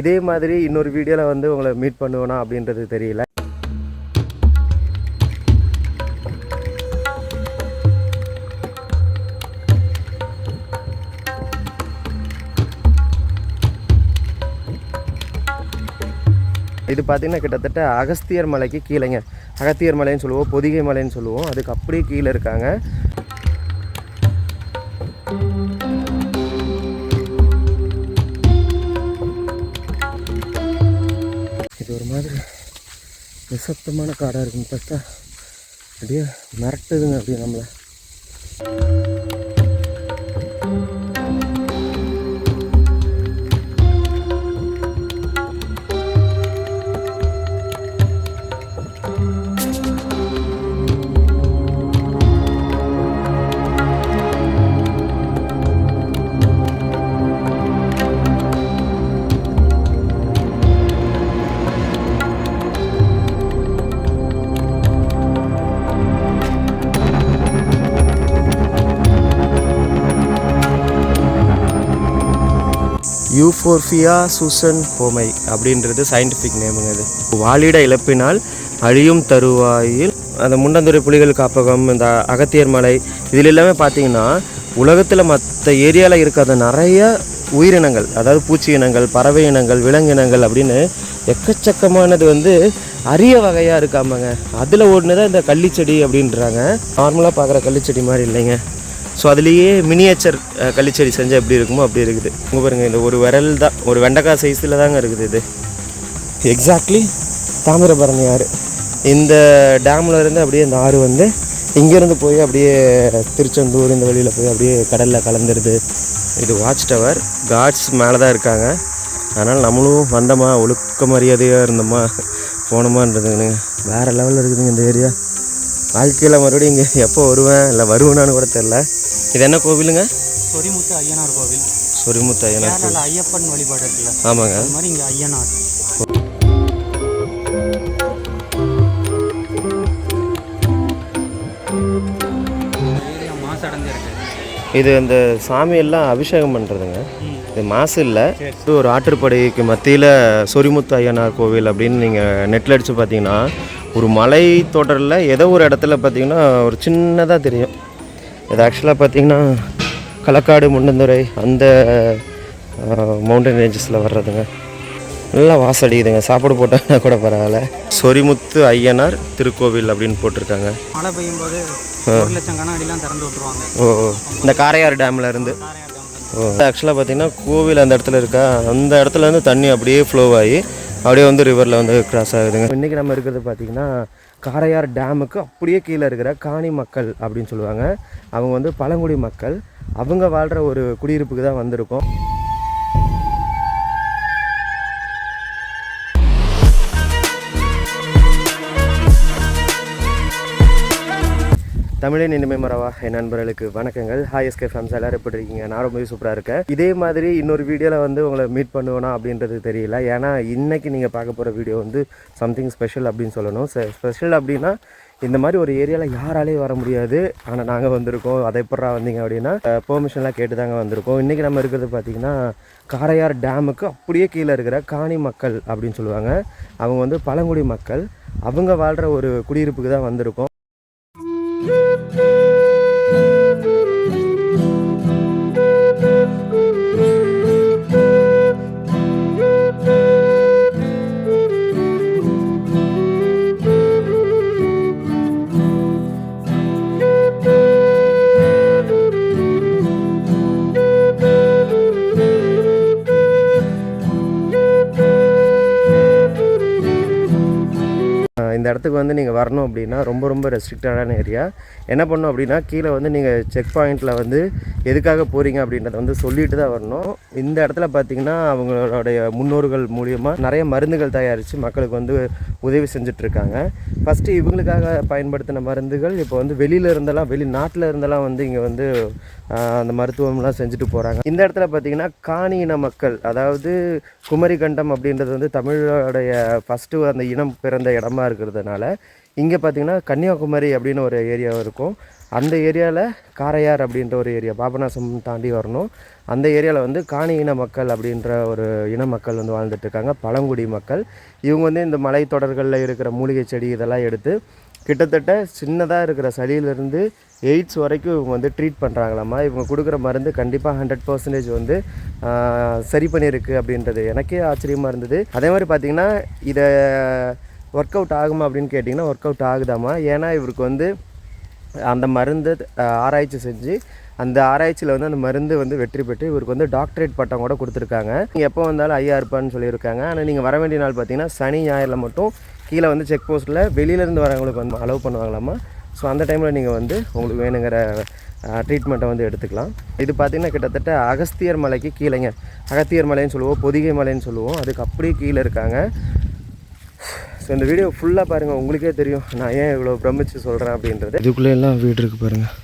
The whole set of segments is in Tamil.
இதே மாதிரி இன்னொரு வீடியோவில் வந்து உங்களை மீட் பண்ணுவேனா அப்படின்றது தெரியல. இது பார்த்திங்கன்னா கிட்டத்தட்ட அகஸ்தியர் மலைக்கு கீழேங்க. அகத்தியர் மலைன்னு சொல்லுவோம் பொதிகை மலைன்னு சொல்லுவோம். அதுக்கு அப்படியே கீழே இருக்காங்க. நிசப்தமான காடாக இருக்குன்னு பார்த்தா அப்படியே மிரட்டுதுங்க அப்படியே நம்மளை. டிஸ்போர்ஃபியா சூசன் போமை அப்படின்றது சயின்டிஃபிக் நேமுங்க இது. வாழிட இழப்பினால் அழியும் தருவாயில் அந்த முண்டந்துறை புலிகள் காப்பகம் இந்த அகத்தியர் மலை இதில் எல்லாமே பார்த்தீங்கன்னா உலகத்தில் மற்ற ஏரியாவில் இருக்காத நிறைய உயிரினங்கள் அதாவது பூச்சி இனங்கள் பறவை இனங்கள் விலங்கினங்கள் அப்படின்னு எக்கச்சக்கமானது வந்து அரிய வகையாக இருக்காமங்க. அதில் ஒன்று தான் இந்த கள்ளிச்செடி அப்படின்றாங்க. நார்மலாக பார்க்குற கள்ளிச்செடி மாதிரி இல்லைங்க. ஸோ அதுலேயே மினியேச்சர் கள்ளிச்செடி செஞ்சால் எப்படி இருக்குமோ அப்படி இருக்குது. உங்க பாருங்க இந்த ஒரு விரல் தான். ஒரு வெண்டைக்காய் சைஸில் தாங்க இருக்குது இது. எக்ஸாக்ட்லி தாமிரபரணி ஆறு. இந்த டேமில் இருந்து அப்படியே இந்த ஆறு வந்து இங்கேருந்து போய் அப்படியே திருச்செந்தூர் இந்த வழியில் போய் அப்படியே கடலில் கலந்துருது. இது வாட்ச் டவர் காட்ஸ் மேலே தான் இருக்காங்க. அதனால் நம்மளும் வந்தோமா ஒழுக்க மரியாதையாக இருந்தோமா போனோமான்றதுங்க வேறு லெவலில் இருக்குதுங்க இந்த ஏரியா வாழ்க்கையில் மறுபடியும் இங்கே எப்போ வருவேன் இல்லை வருவேனான்னு கூட தெரில இது என்ன கோவிலுங்க? சொரிமுத்து ஐயனார் கோவில். சொரிமுத்து ஐயனார் கோவில். ஐயப்பன் வழிபாடு இருக்குல்ல ஆமாங்க. அது மாதிரி இங்கே ஐயனார். இது அந்த சாமியெல்லாம் அபிஷேகம் பண்ணுறதுங்க இது மாசு இல்லை. இது ஒரு ஆற்றுப்படைக்கு மத்தியில் சொரிமுத்து ஐயனார் கோவில் அப்படின்னு நீங்கள் நெட்டில் அடித்து பார்த்தீங்கன்னா ஒரு மலை தொடரில் ஏதோ ஒரு இடத்துல பார்த்தீங்கன்னா ஒரு சின்னதாக தெரியும். இது ஆக்சுவலாக பார்த்தீங்கன்னா களக்காடு முண்டந்துறை அந்த மவுண்டன் ரேஞ்சஸில் வர்றதுங்க. நல்லா வாசடிக்குதுங்க சாப்பாடு போட்டாங்கன்னா கூட பரவாயில்ல. சொரிமுத்து ஐயனார் திருக்கோவில் அப்படின்னு போட்டிருக்காங்க. மழை பெய்யும் போது ஒரு லட்சம் கன அடிலாம் திறந்து விட்டுருவாங்க. ஓ ஓ. இந்த காரையார் டேம்ல இருந்து. ஓ ஆக்சுவலாக பார்த்தீங்கன்னா கோவில் அந்த இடத்துல இருக்கா? அந்த இடத்துல இருந்து தண்ணி அப்படியே ஃப்ளோ ஆகி அப்படியே வந்து ரிவரில் வந்து கிராஸ் ஆகுதுங்க. இன்றைக்கி நம்ம இருக்கிறது பார்த்தீங்கன்னா காரையார் டேமுக்கு அப்படியே கீழே இருக்கிற காணி மக்கள் அப்படின்னு சொல்லுவாங்க. அவங்க வந்து பழங்குடி மக்கள். அவங்க வாழ்கிற ஒரு குடியிருப்புக்கு தான் வந்திருக்கோம். தமிழே இனிமே மறவா என் நண்பர்களுக்கு வணக்கங்கள். ஹாய் எஸ்கே ஃபேம்ஸ் எல்லாரும் எப்படி இருக்கீங்க? நான் ரொம்பவே சூப்பராக இருக்கேன். இதே மாதிரி இன்னொரு வீடியோவில் வந்து உங்களை மீட் பண்ணுவேனா அப்படின்றது தெரியல. ஏன்னா இன்றைக்கி நீங்கள் பார்க்க போகிற வீடியோ வந்து சம்திங் ஸ்பெஷல் அப்படின்னு சொல்லணும். ஸ்பெஷல் அப்படின்னா இந்த மாதிரி ஒரு ஏரியாவில் யாராலையும் வர முடியாது. ஆனால் நாங்கள் வந்திருக்கோம். அதை எப்படா வந்தீங்க அப்படின்னா பெர்மிஷன்லாம் கேட்டு தாங்க வந்திருக்கோம். இன்றைக்கி நம்ம இருக்கிறது பார்த்திங்கன்னா காரையார் டேமுக்கு அப்படியே கீழே இருக்கிற காணி மக்கள் அப்படின்னு சொல்லுவாங்க. அவங்க வந்து பழங்குடி மக்கள். அவங்க வாழ்கிற ஒரு குடியிருப்புக்கு தான் வந்திருக்கோம். இடத்துக்கு வந்து நீங்கள் வரணும் அப்படின்னா ரொம்ப ரொம்ப ரெஸ்ட்ரிக்டடான ஏரியா என்ன பண்ணணும் அப்படின்னா கீழே வந்து நீங்கள் செக் பாயிண்ட்டில் வந்து எதுக்காக போகிறீங்க அப்படின்றத வந்து சொல்லிட்டு தான் வரணும். இந்த இடத்துல பார்த்தீங்கன்னா அவங்களுடைய முன்னோர்கள் மூலியமாக நிறைய மருந்துகள் தயாரித்து மக்களுக்கு வந்து உதவி செஞ்சிட்ருக்காங்க. ஃபஸ்ட்டு இவங்களுக்காக பயன்படுத்தின மருந்துகள் இப்போ வந்து வெளியில் இருந்தெல்லாம் வெளிநாட்டில் இருந்தெல்லாம் வந்து இங்கே வந்து அந்த மருத்துவம்லாம் செஞ்சுட்டு போகிறாங்க இந்த இடத்துல பார்த்தீங்கன்னா காணி இன மக்கள் அதாவது குமரிக்கண்டம் அப்படின்றது வந்து தமிழோடைய ஃபஸ்ட்டு அந்த இனம் பிறந்த இடமா இருக்கிறதுனால இங்கே பார்த்தீங்கன்னா கன்னியாகுமரி அப்படின்னு ஒரு ஏரியா இருக்கும். அந்த ஏரியாவில் காரையார் அப்படின்ற ஒரு ஏரியா பாபநாசம் தாண்டி வரணும். அந்த ஏரியாவில் வந்து காணி இன மக்கள் அப்படின்ற ஒரு இன மக்கள் வந்து வாழ்ந்துட்டு இருக்காங்க. பழங்குடி மக்கள். இவங்க வந்து இந்த மலைத்தொடர்களில் இருக்கிற மூலிகை செடி இதெல்லாம் எடுத்து கிட்டத்தட்ட சின்னதாக இருக்கிற சளியிலேருந்து எய்ட்ஸ் வரைக்கும் இவங்க வந்து ட்ரீட் பண்ணுறாங்களாம்மா இவங்க கொடுக்குற மருந்து கண்டிப்பாக ஹண்ட்ரட் பர்சன்டேஜ் வந்து சரி பண்ணியிருக்கு அப்படின்றது எனக்கே ஆச்சரியமாக இருந்தது. அதே மாதிரி பார்த்திங்கன்னா இதை ஒர்க் அவுட் ஆகுமா அப்படின்னு கேட்டிங்கன்னா ஒர்க் அவுட் ஆகுதாமா ஏன்னா இவருக்கு வந்து அந்த மருந்து ஆராய்ச்சி செஞ்சு அந்த ஆராய்ச்சியில் வந்து அந்த மருந்து வந்து வெற்றி பெற்று இவருக்கு வந்து டாக்டரேட் பட்டம் கூட கொடுத்துருக்காங்க. நீங்கள் எப்போ வந்தாலும் ஐயா இருப்பான்னு சொல்லியிருக்காங்க. ஆனால் நீங்கள் வர வேண்டிய நாள் பார்த்தீங்கன்னா சனி ஞாயிறில் மட்டும் கீழே வந்து செக் போஸ்ட்டில் வெளியிலேருந்து வரவங்களுக்கு வந்து அலோவ் பண்ணுவாங்களாமா ஸோ அந்த டைமில் நீங்கள் வந்து உங்களுக்கு வேணுங்கிற ட்ரீட்மெண்ட்டை வந்து எடுத்துக்கலாம். இது பார்த்திங்கன்னா கிட்டத்தட்ட அகஸ்தியர் மலைக்கு கீழேங்க. அகத்தியர் மலைன்னு சொல்லுவோம் பொதிகை மலைன்னு சொல்லுவோம். அதுக்கு அப்படியே கீழே இருக்காங்க. ஸோ இந்த வீடியோ ஃபுல்லாக பாருங்கள் உங்களுக்கே தெரியும். நான் ஏன் இவ்வளோ பிரமிச்சு சொல்கிறேன் அப்படின்றது. இதுக்குள்ளே எல்லாம் வீடு இருக்குது பாருங்கள்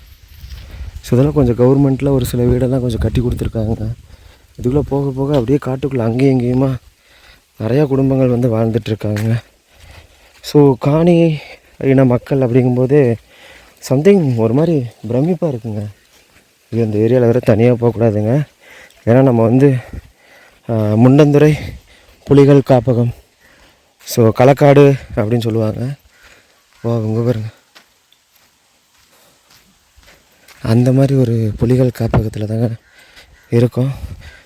ஸோ இதெல்லாம் கொஞ்சம் கவர்மெண்ட்டில் ஒரு சில வீடெல்லாம் கொஞ்சம் கட்டி கொடுத்துருக்காங்க. இதுக்குள்ளே போக போக அப்படியே காட்டுக்குள்ளே அங்கேயும் இங்கேயுமா நிறையா குடும்பங்கள் வந்து வாழ்ந்துட்டுருக்காங்க ஸோ காணி இன மக்கள் அப்படிங்கும்போது சம்திங் ஒரு மாதிரி பிரமிப்பாக இருக்குங்க. இது அந்த ஏரியாவில் வேறு தனியாக போகக்கூடாதுங்க. ஏன்னா நம்ம வந்து முண்டந்துறை புலிகள் காப்பகம் ஸோ களக்காடு அப்படின்னு சொல்லுவாங்க. ஓ உங்க பாருங்க. அந்த மாதிரி ஒரு புலிகள் காப்பகத்தில் தாங்க இருக்கும்.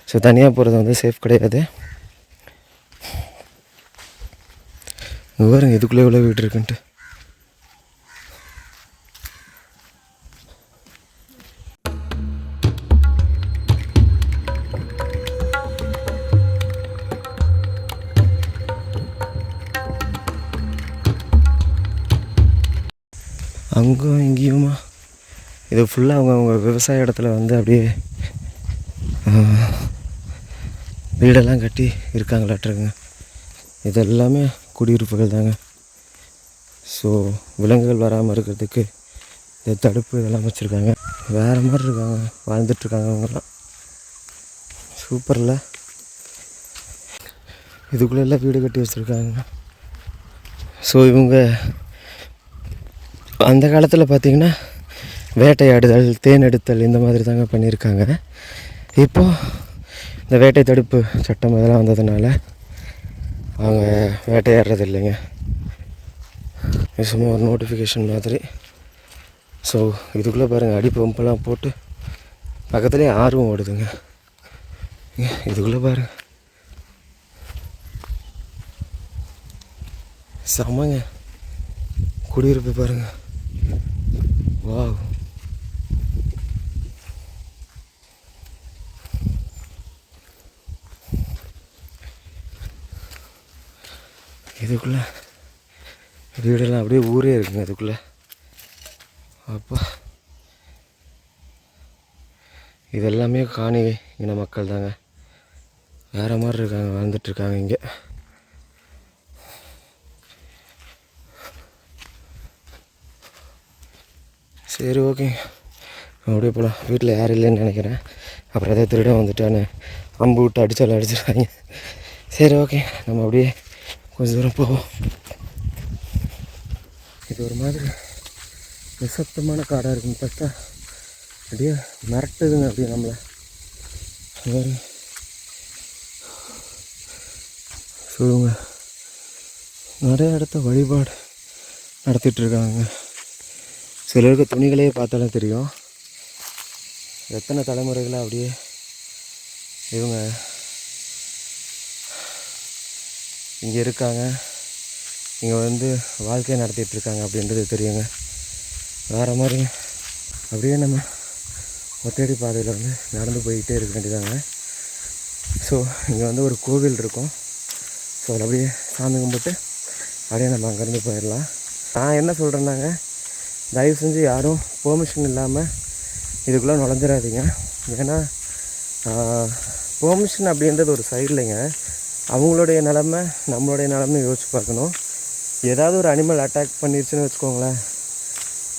ஸோ தனியாக போகிறது வந்து சேஃப் கிடையாது இங்கே பாருங்க இதுக்குள்ளே எவ்வளோ வீடு இருக்குன்ட்டு. அங்கும் இங்கேயுமா. இது ஃபுல்லாக அவங்க அவங்க விவசாய இடத்துல வந்து அப்படியே வீடெல்லாம் கட்டி இருக்காங்களாட்டுருங்க இது எல்லாமே குடியிருப்புகள் தாங்க. ஸோ விலங்குகள் வராமல் இருக்கிறதுக்கு இந்த தடுப்பு இதெல்லாம் வச்சுருக்காங்க. வேறு மாதிரி இருக்காங்க. வாழ்ந்துட்டுருக்காங்க அவங்கெல்லாம். சூப்பரில். இதுக்குள்ளெல்லாம் வீடு கட்டி வச்சுருக்காங்க. ஸோ இவங்க அந்த காலத்தில் பார்த்திங்கன்னா வேட்டையாடுதல் தேன் எடுத்தல் இந்த மாதிரி தாங்க பண்ணியிருக்காங்க. இப்போ இந்த வேட்டை தடுப்பு சட்டம் அதெல்லாம் வந்ததுனால அவங்க வேட்டையாடுறது இல்லைங்க சும்மா ஒரு நோட்டிஃபிகேஷன் மாதிரி. ஸோ இதுக்குள்ளே பாருங்கள் அடி பம்பெல்லாம் போட்டு பக்கத்துலேயே ஆர்வம் ஓடுதுங்க. இதுக்குள்ளே பாருங்க செமங்க குடியிருப்பு பாருங்க. வாவ் இதுக்குள்ளே வீடெல்லாம் அப்படியே ஊரே இருக்குங்க அதுக்குள்ளே. அப்பா. இது எல்லாமே காணி இன மக்கள் தாங்க வேறு மாதிரி இருக்காங்க வாழ்ந்துட்டுருக்காங்க இங்கே. சரி ஓகே. அப்படியே போகலாம் வீட்டில் யாரும் இல்லைன்னு நினைக்கிறேன். அப்புறம் ஏதாவது திருடம் வந்துட்டான்னு அம்பு விட்டு அடித்தாலும் அடிச்சிடுறாங்க சரி ஓகே. நம்ம அப்படியே கொஞ்சம் தூரம் போவோம். இது ஒரு மாதிரி நிசப்தமான காடாக இருக்குன்னு பார்த்தா அப்படியே மிரட்டுதுங்க அப்படியே நம்மளை. வேறு சொல்லுங்க. நிறைய இடத்த வழிபாடு நடத்திட்டுருக்காங்க சிலருக்கு துணிகளே பார்த்தாலும் தெரியும். எத்தனை தலைமுறைகளாக அப்படியே இவங்க இங்கே இருக்காங்க. இங்கே வந்து வாழ்க்கையை நடத்திட்டுருக்காங்க அப்படின்றது தெரியுங்க. வேறு மாதிரி அப்படியே நம்ம ஒத்தடி பாதையில் வந்து நடந்து போய்கிட்டே இருக்க வேண்டியதாங்க ஸோ இங்கே வந்து ஒரு கோவில் இருக்கும். ஸோ அதில் அப்படியே சாமி கும்பிட்டு அப்படியே நம்ம அங்கேருந்து போயிடலாம். நான் என்ன சொல்கிறேன்னாங்க தயவு செஞ்சு யாரும் பெர்மிஷன் இல்லாமல் இதுக்குள்ளே நுழைஞ்சிடாதீங்க ஏன்னா பெர்மிஷன் அப்படின்றது ஒரு சைட்லைங்க அவங்களுடைய நிலமை நம்மளுடைய நிலமை யோசிச்சு பார்க்கணும். ஏதாவது ஒரு அனிமல் அட்டாக் பண்ணிருச்சுன்னு வச்சுக்கோங்களேன்.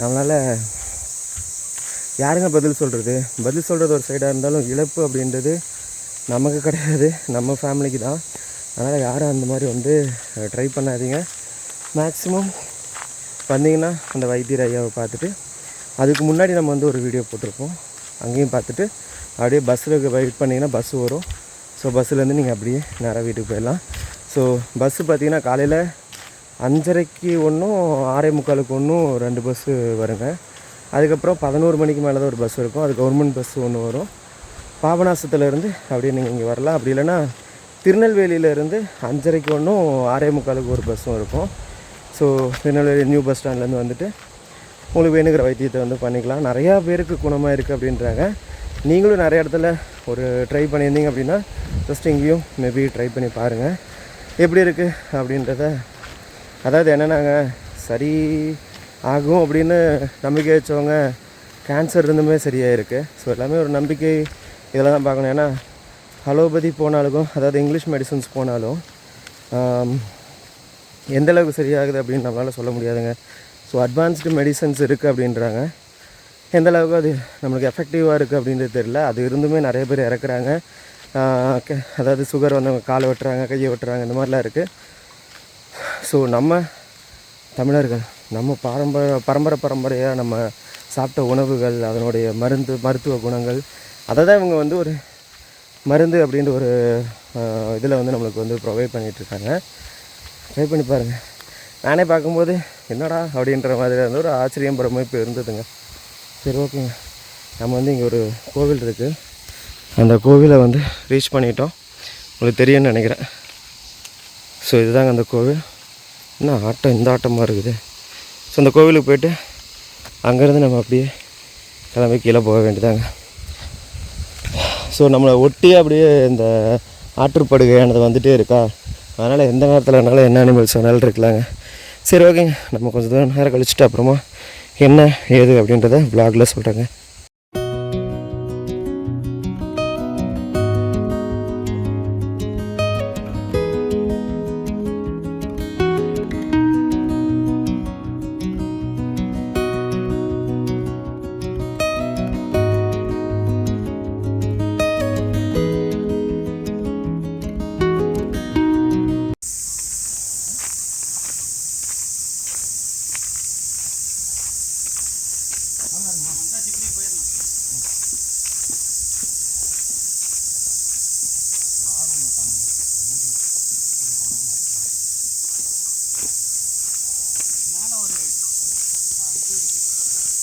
நம்மளால் யாருங்க பதில் சொல்கிறது பதில் சொல்கிறது ஒரு சைடாக இருந்தாலும் இழப்பு அப்படின்றது நமக்கு கிடையாது. நம்ம ஃபேமிலிக்கு தான். அதனால் யாரும் அந்த மாதிரி வந்து ட்ரை பண்ணாதீங்க. மேக்ஸிமம் வந்தீங்கன்னா அந்த வைத்தியர் ஐயாவை பார்த்துட்டு அதுக்கு முன்னாடி நம்ம வந்து ஒரு வீடியோ போட்டிருப்போம். அங்கேயும் பார்த்துட்டு அப்படியே பஸ்ஸில் வெயிட் பண்ணிங்கன்னா பஸ்ஸு வரும். ஸோ பஸ்ஸுலேருந்து நீங்கள் அப்படியே நேராக வீட்டுக்கு போயிடலாம். ஸோ பஸ்ஸு பார்த்தீங்கன்னா காலையில் அஞ்சரைக்கு ஒன்றும் ஆறே முக்காலுக்கு ஒன்றும் ரெண்டு பஸ்ஸு வருங்க. அதுக்கப்புறம் பதினோரு மணிக்கு மேலே தான் ஒரு பஸ் இருக்கும். அது கவர்மெண்ட் பஸ் ஒன்று வரும். பாபநாசத்துலேருந்து அப்படியே நீங்கள் இங்கே வரலாம். அப்படி இல்லைன்னா திருநெல்வேலியிலேருந்து அஞ்சரைக்கு ஒன்றும் ஆறே முக்காலுக்கு ஒரு பஸ்ஸும் இருக்கும். ஸோ திருநெல்வேலி நியூ பஸ் ஸ்டாண்ட்லேருந்து வந்துட்டு உங்களுக்கு வேணுங்கிற வைத்தியத்தை வந்து பண்ணிக்கலாம். நிறையா பேருக்கு குணமாக இருக்குது அப்படின்றாங்க. நீங்களும் நிறைய இடத்துல ஒரு ட்ரை பண்ணியிருந்தீங்க அப்படின்னா ஜஸ்ட் இங்கேயும் மேபி ட்ரை பண்ணி பாருங்கள் எப்படி இருக்குது அப்படின்றத. அதாவது என்னென்னாங்க சரி ஆகும் அப்படின்னு நம்பிக்கை வச்சவங்க கேன்சர் இருந்துமே சரியாக இருக்குது ஸோ எல்லாமே ஒரு நம்பிக்கை இதெல்லாம் தான் பார்க்கணும். ஏன்னா அலோபதி போனாலும் அதாவது இங்கிலீஷ் மெடிசன்ஸ் போனாலும் எந்தளவுக்கு சரியாகுது அப்படின்னு நம்மளால் சொல்ல முடியாதுங்க. ஸோ அட்வான்ஸ்டு மெடிசன்ஸ் இருக்குது அப்படின்றாங்க. எந்த அளவுக்கு அது நம்மளுக்கு எஃபெக்டிவாக இருக்குது அப்படின்றது தெரியல. அது இருந்துமே நிறைய பேர் இறக்குறாங்க. க- அதாவது சுகர் வந்தவங்க காலை வெட்டுறாங்க கையை வெட்டுறாங்க இந்த மாதிரிலாம் இருக்குது ஸோ நம்ம தமிழர்கள் நம்ம பாரம்பரிய பரம்பரை பரம்பரையாக நம்ம சாப்பிட்ட உணவுகள் அதனுடைய மருந்து மருத்துவ குணங்கள் அதை தான் இவங்க வந்து ஒரு மருந்து அப்படின்ற ஒரு இதில் வந்து நம்மளுக்கு வந்து ப்ரொவைட் பண்ணிகிட்ருக்காங்க ட்ரை பண்ணி பாருங்கள் நானே பார்க்கும்போது என்னடா அப்படின்ற மாதிரி வந்து ஒரு ஆச்சரியம் பிரமிப்பு இருந்ததுங்க. சரி ஓகேங்க நம்ம வந்து இங்கே ஒரு கோவில் இருக்குது அந்த கோவிலை வந்து ரீச் பண்ணிட்டோம். உங்களுக்கு தெரியும்னு நினைக்கிறேன். ஸோ இதுதாங்க அந்த கோவில். என்ன ஆட்டம் இந்த ஆட்டமாக இருக்குது? ஸோ அந்த கோவிலுக்கு போயிட்டு அங்கேருந்து நம்ம அப்படியே கிளம்பி கீழே போக வேண்டியதாங்க ஸோ நம்மளை ஒட்டி அப்படியே இந்த ஆற்றுப்படுகையானது வந்துகிட்டே இருக்கா? அதனால் எந்த நேரத்தில் வேணாலும் என்ன அனிமல்ஸ் வேணாலும் இருக்கலாங்க. சரி ஓகேங்க நம்ம கொஞ்சம் தூரம் நேரம் கழிச்சுட்டு அப்புறமா என்ன ஏது அப்படின்றத vlogல சொல்கிறேங்க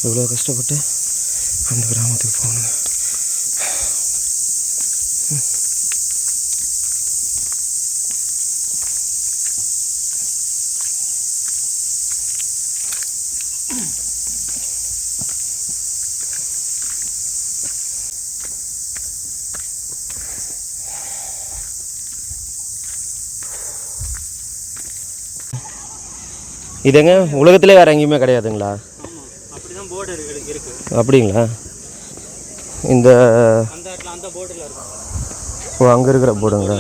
எவ்வளோ கஷ்டப்பட்டு அந்த கிராமத்துக்கு போகணுங்க இதுங்க உலகத்திலே வேறு எங்கேயுமே கிடையாதுங்களா ஆமாம் அப்படி தான் போர்டு இருக்கு இருக்கு அப்படிங்களா? இந்த ஓ அங்கே இருக்கிற போர்டுங்களா.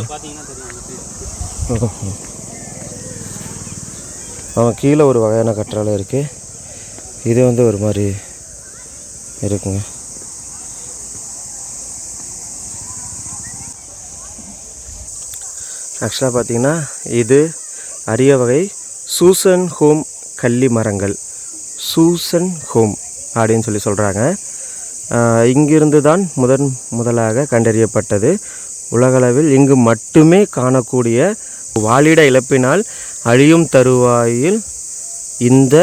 அவன் கீழே ஒரு வகையான கற்றாழை இருக்குது இது வந்து ஒரு மாதிரி இருக்குங்க. ஆக்சுவலாக பார்த்தீங்கன்னா இது அரிய வகை சூசன் ஹோம் கள்ளி மரங்கள். சூசன் ஹோம். அப்படின்னு சொல்லி சொல்கிறாங்க இங்கிருந்து தான் முதன் முதலாக கண்டறியப்பட்டது. உலகளவில் இங்கு மட்டுமே காணக்கூடிய வாழிட இழப்பினால் அழியும் தருவாயில் இந்த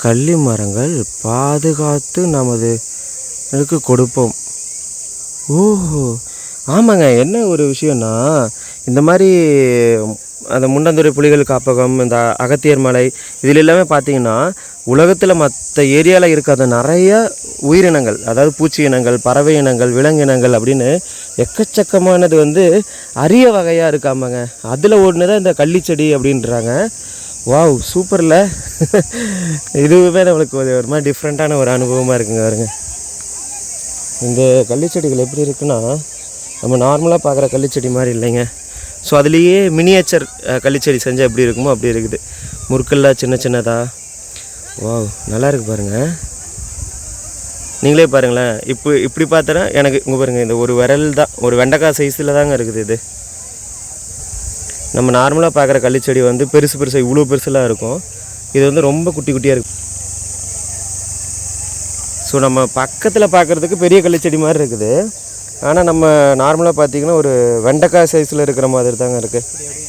கள்ளி மரங்கள் பாதுகாத்து நமது கொடுப்போம். ஓஹோ! ஆமாங்க. என்ன ஒரு விஷயம்னா இந்த மாதிரி அந்த முண்டந்துறை புலிகள் காப்பகம் இந்த அகத்தியர் மலை இதில் எல்லாமே பார்த்தீங்கன்னா உலகத்தில் மற்ற ஏரியாவில் இருக்காத நிறைய உயிரினங்கள் அதாவது பூச்சி இனங்கள் பறவை இனங்கள் விலங்கினங்கள் அப்படின்னு எக்கச்சக்கமானது வந்து அரிய வகையாக இருக்காமங்க. அதில் ஒன்று தான் இந்த கள்ளிச்செடி அப்படின்றாங்க. வாவ் சூப்பரில். இதுவுமே நம்மளுக்கு ஒரு மாதிரி டிஃப்ரெண்ட்டான ஒரு அனுபவமாக இருக்குங்க பாருங்க. இந்த கள்ளிச்செடிகள் எப்படி இருக்குன்னா நம்ம நார்மலாக பார்க்குற கள்ளிச்செடி மாதிரி இல்லைங்க. ஸோ அதுலேயே மினியேச்சர் கள்ளிச்செடி செஞ்சால் எப்படி இருக்குமோ அப்படி இருக்குது. முறுக்கெல்லாம் சின்ன சின்னதாக வாவ் நல்லா இருக்கு பாருங்க. நீங்களே பாருங்களேன் இப்போ இப்படி பார்த்தனா எனக்கு இங்கே பாருங்க இந்த ஒரு விரல் தான் ஒரு வெண்டைக்காய் சைஸில் தாங்க இருக்குது இது. நம்ம நார்மலாக பார்க்குற கள்ளிச்செடி வந்து பெருசு பெருசாக இவ்வளோ பெருசுலாம் இருக்கும். இது வந்து ரொம்ப குட்டி குட்டியாக இருக்கு. ஸோ நம்ம பக்கத்தில் பார்க்குறதுக்கு பெரிய கள்ளிச்செடி மாதிரி இருக்குது. ஆனால் நம்ம நார்மலாக பார்த்தீங்கன்னா ஒரு வெண்டைக்காய் சைஸில் இருக்கிற மாதிரி தாங்க இருக்குது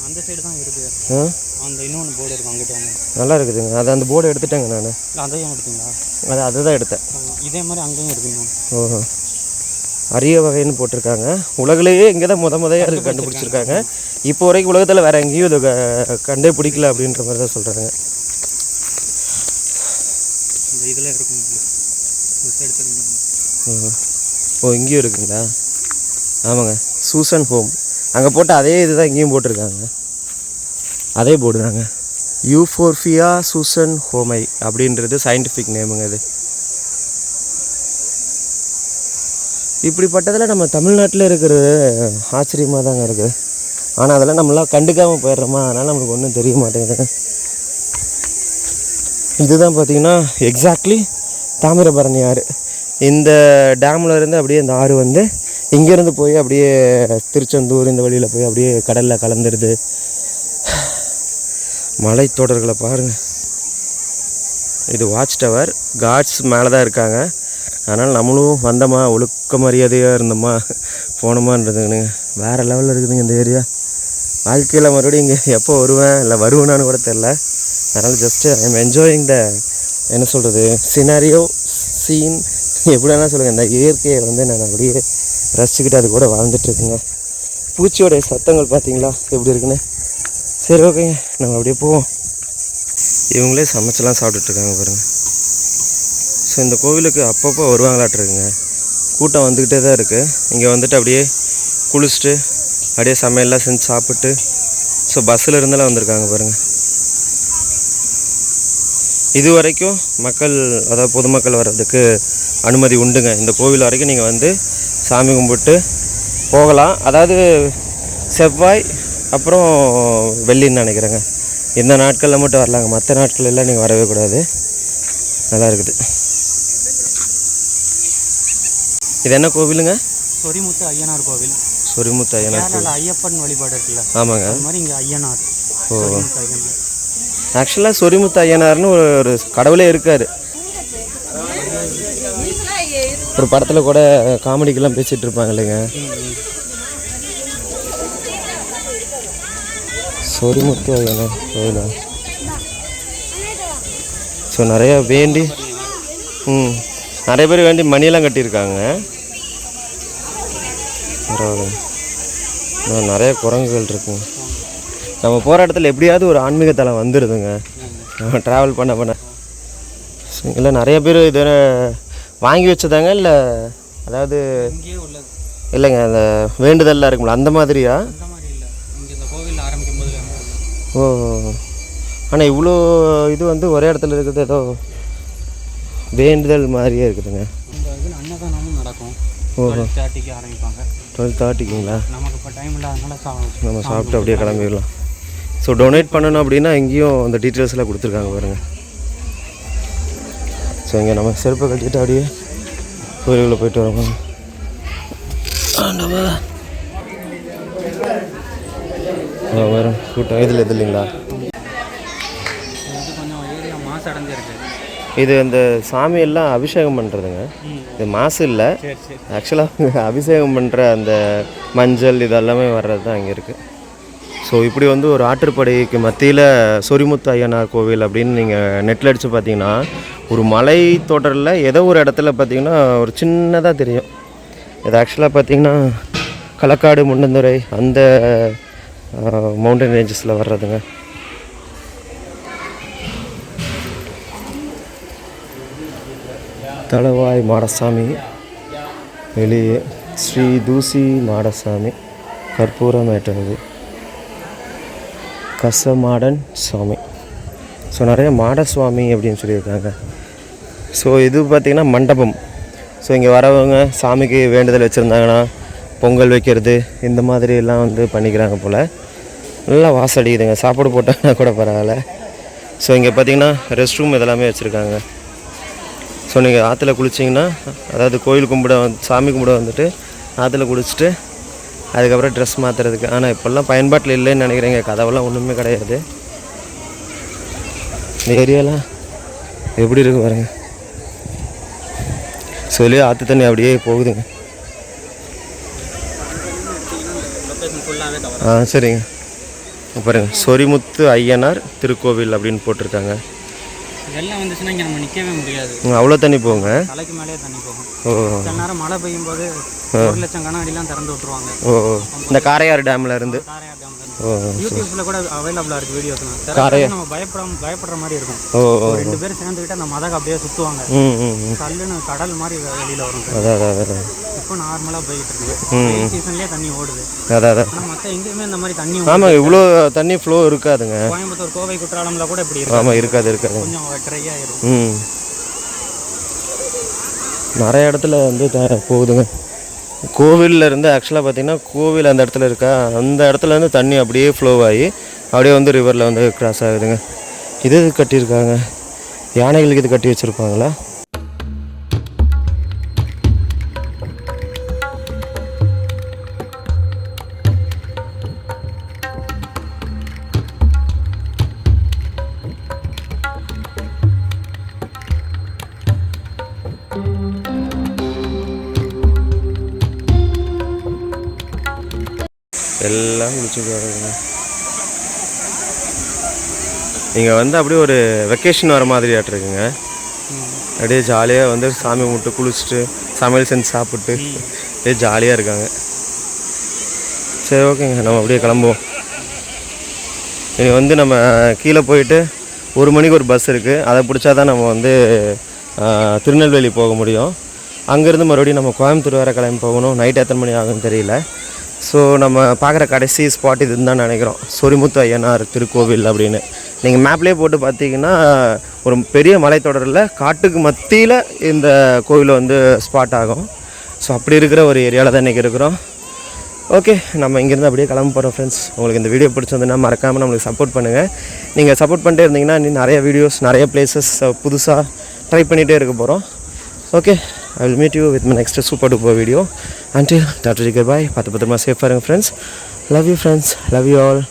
அந்த சைடு தான் இருக்குது. ஆ அந்த இன்னொன்று போர்டு இருக்கும் அங்கிட்ட வாங்க நல்லா இருக்குதுங்க அது அந்த போர்டு எடுத்துட்டேங்க நான். அதையும் எடுத்தீங்களா? அது அதுதான் எடுத்தேன். இதே மாதிரி அங்கேயும் இருக்கு இன்னொன்று ஓஹோ. அரிய வகைன்னு போட்டிருக்காங்க. உலகிலேயே இங்கே தான் முத முதையாக இருக்கு கண்டுபிடிச்சிருக்காங்க. இப்போ வரைக்கும் உலகத்தில் வேற எங்கேயும் இது கண்டே பிடிக்கல அப்படின்ற மாதிரி தான் சொல்கிறாங்க இந்த இதில் இருக்கும் ஓ இங்கேயும் இருக்குங்களா? ஆமாங்க. சூசன் ஹோம். அங்கே போட்ட அதே இதுதான் இங்கேயும் போட்டிருக்காங்க. அதே போர்டு தாங்க. யூஃபோர்ஃபியா சூசன் ஹோமை அப்படின்றது சயின்டிஃபிக் நேமுங்க இது. இப்படிப்பட்டதில் நம்ம தமிழ்நாட்டில் இருக்கிறது ஆச்சரியமாக தாங்க இருக்குது ஆனால் அதெல்லாம் நம்மளாம் கண்டுக்காமல் போயிடுறோமா? அதனால் நம்மளுக்கு ஒன்றும் தெரிய மாட்டேங்குது. இதுதான் பார்த்திங்கன்னா எக்ஸாக்ட்லி தாமிரபரணி ஆறு. இந்த டேமில் இருந்து அப்படியே இந்த ஆறு வந்து இங்கேருந்து போய் அப்படியே திருச்செந்தூர் இந்த வழியில் போய் அப்படியே கடலில் கலந்துருது. மலைத்தொடர்களை பாருங்கள் இது வாட்ச் டவர் காட்ஸ் மேலே தான் இருக்காங்க. அதனால் நம்மளும் வந்தோமா? ஒழுக்க மரியாதையாக இருந்தோமா? போனோமான்றதுங்க. வேறு லெவலில் இருக்குதுங்க இந்த ஏரியா வாழ்க்கையில் மறுபடியும் இங்கே எப்போ வருவேன்? இல்லை வருவேனான்னு கூட தெரில அதனால் just I am enjoying the என்ன சொல்கிறது சினாரியோ சீன் எப்படி வேணால் சொல்லுங்கள் இந்த இயற்கையை வந்து நான் அப்படியே ரசிச்சுக்கிட்டு அது கூட வாழ்ந்துட்டுருக்குங்க பூச்சியோடைய சத்தங்கள் பார்த்தீங்களா? எப்படி இருக்குன்னு? சரி ஓகேங்க நம்ம அப்படியே போவோம். இவங்களே சமைச்செல்லாம் சாப்பிட்டுட்ருக்காங்க பாருங்கள் பாருங்க. ஸோ இந்த கோவிலுக்கு அப்பப்போ வருவாங்களாட்டிருக்குங்க கூட்டம் வந்துக்கிட்டே தான் இருக்குது இங்கே வந்துட்டு அப்படியே குளிச்சுட்டு அப்படியே சமையல்லாம் செஞ்சு சாப்பிட்டு ஸோ பஸ்ஸில் இருந்தெல்லாம் வந்திருக்காங்க பாருங்கள் இது வரைக்கும் மக்கள் அதாவது பொதுமக்கள் வர்றதுக்கு அனுமதி உண்டுங்க. இந்த கோவில் வரைக்கும் நீங்கள் வந்து சாமி கும்பிட்டு போகலாம். அதாவது செவ்வாய் அப்புறம் வெள்ளின்னு நினைக்கிறேங்க. இந்த நாட்களில் மட்டும் வரலாங்க. மற்ற நாட்கள் எல்லாம் நீங்கள் வரவே கூடாது. நல்லா இருக்குது. இது என்ன கோவிலுங்க? சொரிமுத்து ஐயனார் கோவில். சொரிமுத்து ஐயனார் கோவில். ஐயப்பன் வழிபாடு இருக்குல்ல ஆமாங்க. அது மாதிரி இங்கே ஐயனார் ஓ. ஆக்சுவலாக சொரிமுத்து ஐயனார்னு ஒரு ஒரு கடவுளே இருக்கார். ஒரு படத்தில் கூட காமெடிக்கெல்லாம் பேசிகிட்டு இருப்பாங்க இல்லைங்க. சொரிமுத்து ஐயனார் கோயிலா ஸோ நிறைய வேண்டி ம் நிறைய பேர் வேண்டி மணியெல்லாம் கட்டியிருக்காங்க. பரவாயில்ல நிறைய குரங்குகள் இருக்குங்க நம்ம போகிற இடத்துல எப்படியாவது ஒரு ஆன்மீக தலம் வந்துடுதுங்க நம்ம ட்ராவல் பண்ண பண்ண. இல்லை நிறைய பேர் இது வாங்கி வச்சதாங்க இல்லை அதாவது இல்லைங்க அந்த வேண்டுதல்லாம் இருக்கும்ல அந்த மாதிரியா அந்த மாதிரி இல்லை இங்கே இந்த கோவில் ஆரம்பிக்கும் போது ஓ. ஆனால் இவ்வளோ இது வந்து ஒரே இடத்துல இருக்கிறது ஏதோ வேண்டுதல் மாதிரியே இருக்குதுங்க. அன்னதானமும் நடக்கும். டுவெல் தேர்ட்டிக்கு ஆரம்பிப்பாங்க. டுவெல் தேர்ட்டிக்குங்களா நமக்கு இப்போ டைம் இல்லாதனால சா நம்ம சாப்பிட்டு அப்படியே கிளம்பிடலாம். ஸோ டொனேட் பண்ணணும் அப்படின்னா இங்கேயும் அந்த டீட்டெயில்ஸ்லாம் கொடுத்துருக்காங்க பாருங்கள் ஸோ இங்கே நம்ம செருப்பை கட்டிட்டு அப்படியே கோயிலுக்குள்ளே போயிட்டு வரோம். ஆ, வரும். கூட்டம். இதில் இது இல்லைங்களா? இது இது அந்த சாமியெல்லாம் அபிஷேகம் பண்ணுறதுங்க இது மாசு இல்லை. ஆக்சுவலாக அபிஷேகம் பண்ணுற அந்த மஞ்சள் இதெல்லாமே வர்றது தான் இங்கே இருக்குது ஸோ இப்படி வந்து ஒரு ஆற்றுப்படைக்கு மத்தியில் சொரிமுத்து ஐயனார் கோவில் அப்படின்னு நீங்கள் நெட்டில் அடித்து பார்த்தீங்கன்னா ஒரு மலை தொடரில் ஏதோ ஒரு இடத்துல பார்த்தீங்கன்னா ஒரு சின்னதாக தெரியும். இது ஆக்சுவலாக பார்த்தீங்கன்னா களக்காடு முண்டந்துறை அந்த மவுண்டன் ரேஞ்சஸில் வர்றதுங்க. தளவாய் மாடசாமி வெளியே ஸ்ரீ தூசி மாடசாமி கற்பூரம் ஏற்றது. கசமாடன் சுவாமி. ஸோ நிறைய மாடசுவாமி அப்படின்னு சொல்லியிருக்காங்க. ஸோ இது பார்த்திங்கன்னா மண்டபம். ஸோ இங்கே வரவங்க சாமிக்கு வேண்டுதல் வச்சுருந்தாங்கன்னா பொங்கல் வைக்கிறது இந்த மாதிரி எல்லாம் வந்து பண்ணிக்கிறாங்க போல். நல்லா வாசடிக்குதுங்க சாப்பாடு போட்டாங்கன்னா கூட பரவாயில்ல. ஸோ இங்கே பார்த்தீங்கன்னா ரெஸ்ட் ரூம் இதெல்லாமே வச்சுருக்காங்க. ஸோ நீங்கள் ஆற்றுல குளிச்சிங்கன்னா அதாவது கோயில் கும்பிட வந்து சாமி கும்பிட வந்துட்டு ஆற்றுல குளிச்சுட்டு அதுக்கப்புறம் ட்ரெஸ் மாற்றுறதுக்கு ஆனால் இப்போல்லாம் பயன்பாட்டில் இல்லைன்னு நினைக்கிறேங்க. கதவெல்லாம் ஒன்றுமே கிடையாது. இந்த ஏரியாலாம் எப்படி இருக்கு பாருங்க. சொல்லி ஆற்று தண்ணி அப்படியே போகுதுங்க. சரிங்க. பாருங்கள் சொரிமுத்து ஐயனார் திருக்கோவில் அப்படின்னு போட்டிருக்காங்க. வெள்ளம் வந்துச்சுன்னா இங்கே நம்ம நிற்கவே முடியாது. அவ்வளோ தண்ணி போங்க தலைக்கு மேலேயே தண்ணி போகும். சில நேரம் மழை பெய்யும் போது ஒரு லட்சம் கன அடிலாம் திறந்து விட்டுருவாங்க. ஓ. இந்த காரையார் டேம்ல இருந்து? காரையார் டேம் தண்ணி ஓ யூடியூப்ல கூட அவைலபிளாக இருக்குது வீடியோஸ் காரையா- நம்ம பயப்படாம பயப்படுற மாதிரி இருக்கும். ஓ ரெண்டு பேரும் சேர்ந்துக்கிட்டு அந்த மதக அப்படியே ம் கல்லுன்னு கடல் மாதிரி வெளியில வரும் இப்போ நார்மலாக போயிட்டு இருக்கு. சீசன்லேயே தண்ணி ஓடுது. அதான் அதான். மற்ற எங்கேயுமே இந்த மாதிரி தண்ணி ஆமாம் இவ்வளோ தண்ணி ஃப்ளோ இருக்காதுங்க. கோயம்புத்தூர் கோவை குற்றாலம்ல கூட இப்படி இருக்கு ஆமாம் இருக்காது இருக்காது. கொஞ்சம் ட்ரை ஆயிரும் ம். நிறைய இடத்துல வந்து போகுதுங்க. கோவிலில் இருந்து ஆக்சுவலாக பார்த்தீங்கன்னா கோவில் அந்த இடத்துல இருக்கா அந்த இடத்துல இருந்து தண்ணி அப்படியே ஃப்ளோ ஆகி அப்படியே வந்து ரிவரில் வந்து கிராஸ் ஆகுதுங்க. இது கட்டியிருக்காங்க? யானைகளுக்கு இது கட்டி வச்சுருப்பாங்களா? வர்றதுங்க இங்கே வந்து அப்படியே ஒரு வெக்கேஷன் வர மாதிரி இருக்குங்க அப்படியே ஜாலியாக வந்து சாமி கும்பிட்டு குளிச்சுட்டு சமையல் செஞ்சு சாப்பிட்டு அப்படியே ஜாலியாக இருக்காங்க. சரி ஓகேங்க. நம்ம அப்படியே கிளம்புவோம். இனி வந்து நம்ம கீழே போயிட்டு ஒரு மணிக்கு ஒரு பஸ் இருக்குது அதை பிடிச்சா தான் நம்ம வந்து திருநெல்வேலி போக முடியும். அங்கேருந்து மறுபடியும் நம்ம கோயம்புத்தூர் வர கிளம்பி போகணும். நைட் எத்தனை மணி ஆகும்னு தெரியல. ஸோ நம்ம பார்க்குற கடைசி ஸ்பாட் இதுன்னு தான் நினைக்கிறோம். சொரிமுத்து ஐயனார் திருக்கோவில் அப்படின்னு. நீங்கள் மேப்லேயே போட்டு பார்த்தீங்கன்னா ஒரு பெரிய மலைத்தொடரில் காட்டுக்கு மத்தியில் இந்த கோவில் வந்து ஸ்பாட் ஆகும். ஸோ அப்படி இருக்கிற ஒரு ஏரியாவில் தான் இன்றைக்கி இருக்கிறோம். ஓகே நம்ம இங்கேருந்து அப்படியே கிளம்ப போகிறோம் ஃப்ரெண்ட்ஸ் உங்களுக்கு இந்த வீடியோ பிடிச்சிருந்ததுன்னா மறக்காமல் நம்மளுக்கு சப்போர்ட் பண்ணுங்கள் நீங்கள் சப்போர்ட் பண்ணிட்டே இருந்தீங்கன்னா இன்னும் நிறைய வீடியோஸ் நிறைய பிளேசஸ் uh, புதுசாக ட்ரை பண்ணிகிட்டே இருக்க போகிறோம் okay I will meet you with my next super duper video until doctor bye பார்த்து பத்திரமா சேஃபாக இருங்க friends love you friends love you all